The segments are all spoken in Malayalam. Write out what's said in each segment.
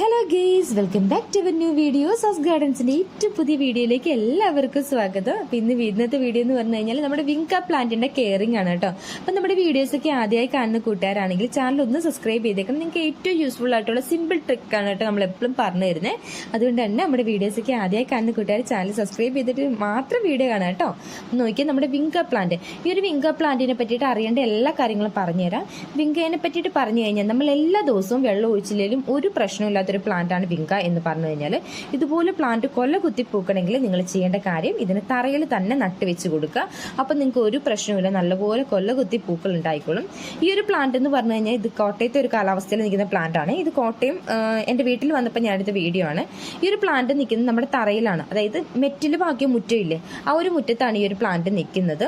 Hello guys welcome back to new video sauce ഗാർഡൻസിന്റെ ഏറ്റവും പുതിയ വീഡിയോയിലേക്ക് എല്ലാവർക്കും സ്വാഗതം. അപ്പൊ ഇന്ന് ഇന്നത്തെ വീഡിയോ എന്ന് പറഞ്ഞു കഴിഞ്ഞാൽ നമ്മുടെ വിങ്ക പ്ലാന്റിന്റെ കെയറിംഗ് ആണ് കേട്ടോ. അപ്പൊ നമ്മുടെ വീഡിയോസ് ഒക്കെ ആദ്യമായി കാണുന്ന കൂട്ടുകാരാണെങ്കിൽ ചാനൽ ഒന്ന് സബ്സ്ക്രൈബ് ചെയ്തേക്കണം. നിങ്ങൾക്ക് ഏറ്റവും യൂസ്ഫുൾ ആയിട്ടുള്ള സിമ്പിൾ ട്രിക്ക് ആണ് കേട്ടോ നമ്മൾ എപ്പോഴും പറഞ്ഞു തരുന്നത് അതുകൊണ്ട് തന്നെ നമ്മുടെ വീഡിയോസ് ഒക്കെ ആദ്യമായി കാണുന്ന കൂട്ടുകാർ ചാനൽ സബ്സ്ക്രൈബ് ചെയ്തിട്ട് മാത്രം വീഡിയോ കാണാം കേട്ടോ. നോക്കിയാൽ നമ്മുടെ വിങ്ക പ്ലാന്റ് ഈ ഒരു വിങ്ക പ്ലാന്റിനെ പറ്റിയിട്ട് അറിയേണ്ട എല്ലാ കാര്യങ്ങളും പറഞ്ഞുതരാം. വിങ്കയെ പറ്റിയിട്ട് പറഞ്ഞു കഴിഞ്ഞാൽ നമ്മൾ എല്ലാ ദിവസവും വെള്ളം ഒഴിച്ചില്ലെങ്കിലും ഒരു പ്രശ്നമില്ലാത്തൊരു പ്ലാന്റ് ആണ് വിങ്ക എന്ന് പറഞ്ഞു കഴിഞ്ഞാൽ ഇതുപോലെ പ്ലാന്റ് കൊല കുത്തി പൂക്കണമെങ്കിൽ നിങ്ങൾ ചെയ്യേണ്ട കാര്യം ഇതിന് തറയിൽ തന്നെ നട്ട് വെച്ച് കൊടുക്കുക. അപ്പം നിങ്ങൾക്ക് ഒരു പ്രശ്നമില്ല നല്ലപോലെ കൊല്ല കുത്തി പൂക്കൾ ഉണ്ടായിക്കോളും. ഈ ഒരു പ്ലാന്റ് എന്ന് പറഞ്ഞു കഴിഞ്ഞാൽ ഇത് കോട്ടയത്തെ ഒരു കാലാവസ്ഥയിൽ നിൽക്കുന്ന പ്ലാന്റ് ആണ്. ഇത് കോട്ടയം എന്റെ വീട്ടിൽ വന്നപ്പോൾ ഞാൻ വീഡിയോ ആണ്. ഈ ഒരു പ്ലാന്റ് നിൽക്കുന്നത് നമ്മുടെ തറയിലാണ്. അതായത് മെറ്റിൽ ബാക്കിയ മുറ്റമില്ലേ? ആ ഒരു മുറ്റത്താണ് ഈ ഒരു പ്ലാന്റ് നിൽക്കുന്നത്.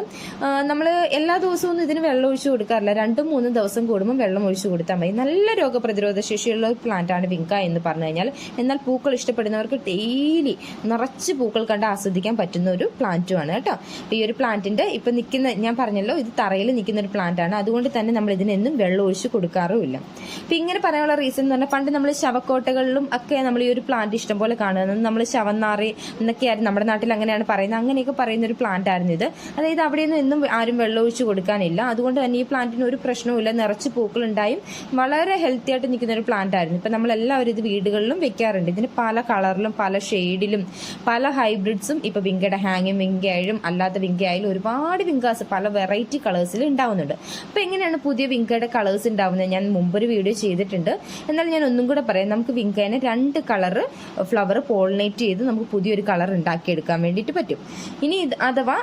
നമ്മൾ എല്ലാ ദിവസവും ഇതിന് വെള്ളം ഒഴിച്ചു കൊടുക്കാറില്ല. രണ്ടും മൂന്നും ദിവസം കൂടുമ്പോൾ വെള്ളം ഒഴിച്ചു കൊടുത്താൽ മതി. നല്ല രോഗപ്രതിരോധ ശേഷിയുള്ള ഒരു പ്ലാന്റ് ആണ് വിങ്ക എന്ന് പറഞ്ഞു കഴിഞ്ഞാൽ. എന്നാൽ പൂക്കൾ ഇഷ്ടപ്പെടുന്നവർക്ക് ഡെയിലി നിറച്ച് പൂക്കൾ കണ്ട് ആസ്വദിക്കാൻ പറ്റുന്ന ഒരു പ്ലാന്റുമാണ് കേട്ടോ. അപ്പൊ ഈ ഒരു പ്ലാന്റിന്റെ ഇപ്പൊ നിൽക്കുന്ന ഞാൻ പറഞ്ഞല്ലോ ഇത് തറയിൽ നിൽക്കുന്ന ഒരു പ്ലാന്റ് ആണ്. അതുകൊണ്ട് തന്നെ നമ്മൾ ഇതിനെന്നും വെള്ളം ഒഴിച്ച് കൊടുക്കാറുമില്ല അപ്പൊ ഇങ്ങനെ പറയാനുള്ള റീസൺ എന്ന് പറഞ്ഞാൽ പണ്ട് നമ്മൾ ശവക്കോട്ടകളിലും ഒക്കെ നമ്മൾ ഈ ഒരു പ്ലാന്റ് ഇഷ്ടംപോലെ കാണുന്നത് നമ്മൾ ശവന്നാറി എന്നൊക്കെയായിരുന്നു നമ്മുടെ നാട്ടിൽ അങ്ങനെയാണ് പറയുന്നത്. അങ്ങനെയൊക്കെ പറയുന്ന ഒരു പ്ലാന്റ് ആയിരുന്നു ഇത്. അതായത് അവിടെയൊന്നും എന്നും ആരും വെള്ളം ഒഴിച്ച് കൊടുക്കാനില്ല. അതുകൊണ്ട് തന്നെ ഈ പ്ലാന്റിന് ഒരു പ്രശ്നവുമില്ല നിറച്ച് പൂക്കളുണ്ടായും വളരെ ഹെൽത്തി ആയിട്ട് നിൽക്കുന്ന ഒരു പ്ലാന്റ് ആയിരുന്നു. ഇപ്പൊ നമ്മൾ എല്ലാവരും വീടുകളിലും വെക്കാറുണ്ട്. ഇതിന് പല കളറിലും പല ഷെയ്ഡിലും പല ഹൈബ്രിഡ്സും ഇപ്പൊ വിങ്കയുടെ ഹാങ്ങിങ് വിങ്കയായാലും അല്ലാത്ത വിങ്കയായാലും ഒരുപാട് വിങ്കാസ് പല വെറൈറ്റി കളേഴ്സിൽ ഉണ്ടാവുന്നുണ്ട്. അപ്പൊ എങ്ങനെയാണ് പുതിയ വിങ്കയുടെ കളേഴ്സ് ഉണ്ടാവുന്നത്? ഞാൻ മുമ്പൊരു വീഡിയോ ചെയ്തിട്ടുണ്ട്. എന്നാൽ ഞാൻ ഒന്നും കൂടെ പറയാം. നമുക്ക് വിങ്കേനെ രണ്ട് കളറ് ഫ്ലവർ പോളിനേറ്റ് ചെയ്ത് നമുക്ക് പുതിയൊരു കളർ ഉണ്ടാക്കിയെടുക്കാൻ വേണ്ടിയിട്ട് പറ്റും. ഇനി അഥവാ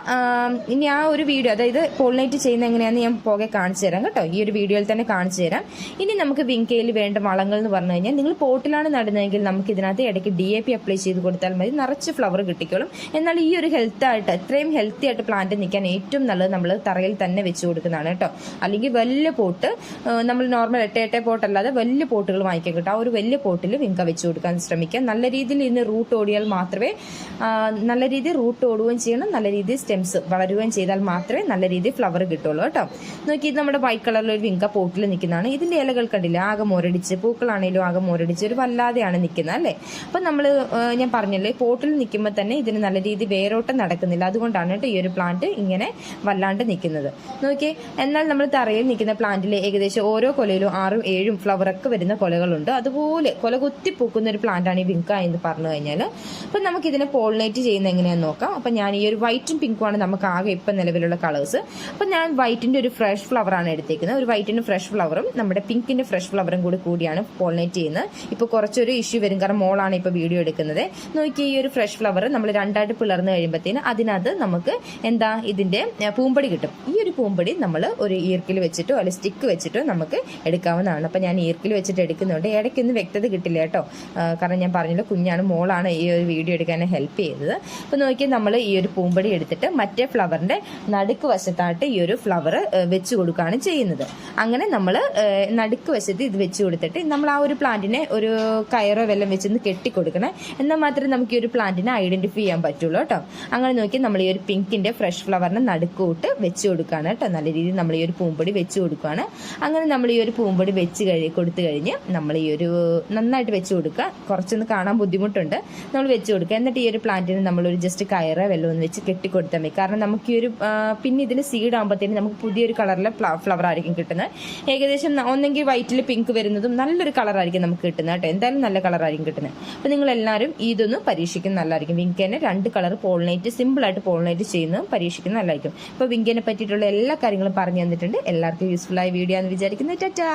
ഇനി ആ ഒരു വീഡിയോ അതായത് പോളിനേറ്റ് ചെയ്യുന്ന എങ്ങനെയാണെന്ന് ഞാൻ പോകെ കാണിച്ചു തരാം കേട്ടോ. ഈ ഒരു വീഡിയോയിൽ തന്നെ കാണിച്ചു തരാം. ഇനി നമുക്ക് വിങ്കയിൽ വേണ്ട വളങ്ങൾ എന്ന് പറഞ്ഞു കഴിഞ്ഞാൽ നിങ്ങൾ പോട്ടിലാണ് നടുന്നതെങ്കിൽ നമുക്ക് ഇതിനകത്ത് ഇടയ്ക്ക് ഡി എ പി അപ്ലൈ ചെയ്ത് കൊടുത്താൽ മതി. നിറച്ച് ഫ്ലവർ കിട്ടിക്കോളും. എന്നാൽ ഈ ഒരു ഹെൽത്ത് ആയിട്ട് ഇത്രയും ഹെൽത്തി ആയിട്ട് പ്ലാന്റ് നിൽക്കാൻ ഏറ്റവും നല്ലത് നമ്മൾ തറയിൽ തന്നെ വെച്ച് കൊടുക്കുന്നതാണ് കേട്ടോ. അല്ലെങ്കിൽ വലിയ പോട്ട് നമ്മൾ നോർമൽ എട്ട് എട്ടേ പോട്ട് അല്ലാതെ വലിയ പോട്ടുകൾ വാങ്ങിക്കാൻ കിട്ടും. ആ ഒരു വലിയ പോട്ടിൽ വിങ്ക വെച്ച് കൊടുക്കാൻ ശ്രമിക്കുക നല്ല രീതിയിൽ ഇതിന് റൂട്ട് ഓടിയാൽ മാത്രമേ നല്ല രീതിയിൽ റൂട്ട് ഓടുകയും ചെയ്യണം. നല്ല രീതിയിൽ സ്റ്റെംസ് വളരുകയും ചെയ്താൽ മാത്രമേ നല്ല രീതിയിൽ ഫ്ലവർ കിട്ടുള്ളൂ കേട്ടോ. നോക്കി ഇത് നമ്മുടെ വൈറ്റ് കളറിൽ ഒരു വിങ്ക പോട്ടിൽ നിൽക്കുന്നതാണ്. ഇതിന്റെ ഇലകൾ കണ്ടില്ല? ആകെ മോരടിച്ച് പൂക്കളാണെങ്കിലും ആകെ മുരടിച്ച് ഒരു വല്ലാതെയാണ് നിൽക്കുന്നത് അല്ലേ? അപ്പൊ നമ്മൾ ഞാൻ പറഞ്ഞല്ലേ പോട്ടിൽ നിൽക്കുമ്പോൾ തന്നെ ഇതിന് നല്ല രീതി വേരോട്ടം നടക്കുന്നില്ല. അതുകൊണ്ടാണ് കേട്ടോ ഈ ഒരു പ്ലാന്റ് ഇങ്ങനെ വല്ലാണ്ട് നിൽക്കുന്നത്. നോക്കിയേ എന്നാൽ നമ്മൾ തറയിൽ നിൽക്കുന്ന പ്ലാന്റിൽ ഏകദേശം ഓരോ കൊലയിലും ആറും ഏഴും ഫ്ലവറൊക്കെ വരുന്ന കൊലകളുണ്ട്. അതുപോലെ കൊല കുത്തി പൂക്കുന്ന ഒരു പ്ലാന്റാണ് ഈ വിങ്ക എന്ന് പറഞ്ഞു കഴിഞ്ഞാൽ അപ്പൊ നമുക്ക് ഇതിനെ പോളിനേറ്റ് ചെയ്യുന്ന എങ്ങനെയാന്ന് നോക്കാം. അപ്പൊ ഞാൻ ഈ ഒരു വൈറ്റും പിങ്കുമാണ് നമുക്ക് ആകെ ഇപ്പം നിലവിലുള്ള കളേഴ്സ് അപ്പൊ ഞാൻ വൈറ്റിന്റെ ഒരു ഫ്രഷ് ഫ്ലവർ ആണ് എടുത്തേക്കുന്നത്. ഒരു വൈറ്റിന്റെ ഫ്രഷ് ഫ്ലവറും നമ്മുടെ പിങ്കിന്റെ ഫ്രഷ് ഫ്ലവറും കൂടി കൂടിയാണ് പോളിനേറ്റ് ചെയ്യുന്നത്. ഇപ്പൊ കുറച്ചൊരു ഇഷ്യൂ വരും. കാരണം മോളാണ് ഇപ്പോൾ വീഡിയോ എടുക്കുന്നത്. നോക്കി ഈ ഒരു ഫ്രഷ് ഫ്ലവർ നമ്മൾ രണ്ടായിട്ട് പിളർന്ന് കഴിയുമ്പോഴത്തേന് അതിനകത്ത് നമുക്ക് എന്താ ഇതിന്റെ പൂമ്പടി കിട്ടും. ഈ ഒരു പൂമ്പടി നമ്മൾ ഒരു ഈർക്കിൽ വെച്ചിട്ടോ അല്ലെങ്കിൽ സ്റ്റിക്ക് വെച്ചിട്ടോ നമുക്ക് എടുക്കാവുന്നതാണ്. അപ്പോൾ ഞാൻ ഈർക്കിൽ വെച്ചിട്ട് എടുക്കുന്നുണ്ട്. ഇടയ്ക്കൊന്നും വ്യക്തത കിട്ടില്ല കേട്ടോ. കാരണം ഞാൻ പറഞ്ഞല്ലോ കുഞ്ഞാണ് മോളാണ് ഈ ഒരു വീഡിയോ എടുക്കാൻ ഹെൽപ്പ് ചെയ്തത് അപ്പോൾ നോക്കിയാൽ നമ്മൾ ഈ ഒരു പൂമ്പടി എടുത്തിട്ട് മറ്റേ ഫ്ലവറിന്റെ നടുക്ക് വശത്തായിട്ട് ഈ ഒരു ഫ്ലവർ വെച്ച് കൊടുക്കുകയാണ് ചെയ്യുന്നത്. അങ്ങനെ നമ്മൾ നടുക്ക് വശത്ത് ഇത് വെച്ച് കൊടുത്തിട്ട് നമ്മൾ ആ ഒരു പ്ലാന്റിനെ ഒരു കയറോ വെല്ലം വെച്ചൊന്ന് കെട്ടിക്കൊടുക്കണേ. എന്നാൽ മാത്രമേ നമുക്ക് ഈ ഒരു പ്ലാന്റിനെ ഐഡന്റിഫൈ ചെയ്യാൻ പറ്റുള്ളൂ കേട്ടോ. അങ്ങനെ നോക്കി നമ്മൾ ഈ ഒരു പിങ്കിന്റെ ഫ്രഷ് ഫ്ലവറിനെ നടുക്കൂട്ട് വെച്ച് കൊടുക്കുകയാണ് കേട്ടോ. നല്ല രീതിയിൽ നമ്മൾ ഈ ഒരു പൂമ്പൊടി വെച്ച് കൊടുക്കുകയാണ്. അങ്ങനെ നമ്മൾ ഈ ഒരു പൂമ്പൊടി വെച്ച് കഴി കൊടുത്തു കഴിഞ്ഞ് നമ്മൾ ഈ ഒരു നന്നായിട്ട് വെച്ച് കൊടുക്കുക. കുറച്ചൊന്ന് കാണാൻ ബുദ്ധിമുട്ടുണ്ട്. നമ്മൾ വെച്ച് കൊടുക്കുക. എന്നിട്ട് ഈ ഒരു പ്ലാന്റിന് നമ്മൾ ഒരു ജസ്റ്റ് കയറ് വെല്ലം ഒന്ന് വെച്ച് കെട്ടിക്കൊടുത്താൽ മതി. കാരണം നമുക്ക് ഈ ഒരു പിന്നെ ഇതിന് സീഡ് ആകുമ്പോഴത്തേന് നമുക്ക് പുതിയൊരു കളറിലെ ഫ്ലവർ ആയിരിക്കും കിട്ടുന്നത്. ഏകദേശം ഒന്നെങ്കിൽ വൈറ്റിൽ പിങ്ക് വരുന്നതും നല്ലൊരു കളറായിരിക്കും നമുക്ക് കിട്ടുന്നത് കേട്ടോ എന്തായാലും നല്ല കളറായിരിക്കും കിട്ടുന്നത് അപ്പോൾ നിങ്ങൾ എല്ലാവരും ഇതൊന്ന് പരീക്ഷിക്കുന്നത് നല്ലതായിരിക്കും. വിങ്കേനെ രണ്ട് കളർ പോളിനേറ്റ് സിമ്പിൾ ആയിട്ട് പോളിനേറ്റ് ചെയ്യുന്നതും പരീക്ഷിക്കുന്നത് നല്ലതായിരിക്കും. അപ്പോൾ വിങ്കേനെ പറ്റിയിട്ടുള്ള എല്ലാ കാര്യങ്ങളും പറഞ്ഞു തന്നിട്ടുണ്ട്. എല്ലാവർക്കും യൂസ്ഫുൾ ആയ വീഡിയോ എന്ന് വിചാരിക്കുന്നു. ടാറ്റാ!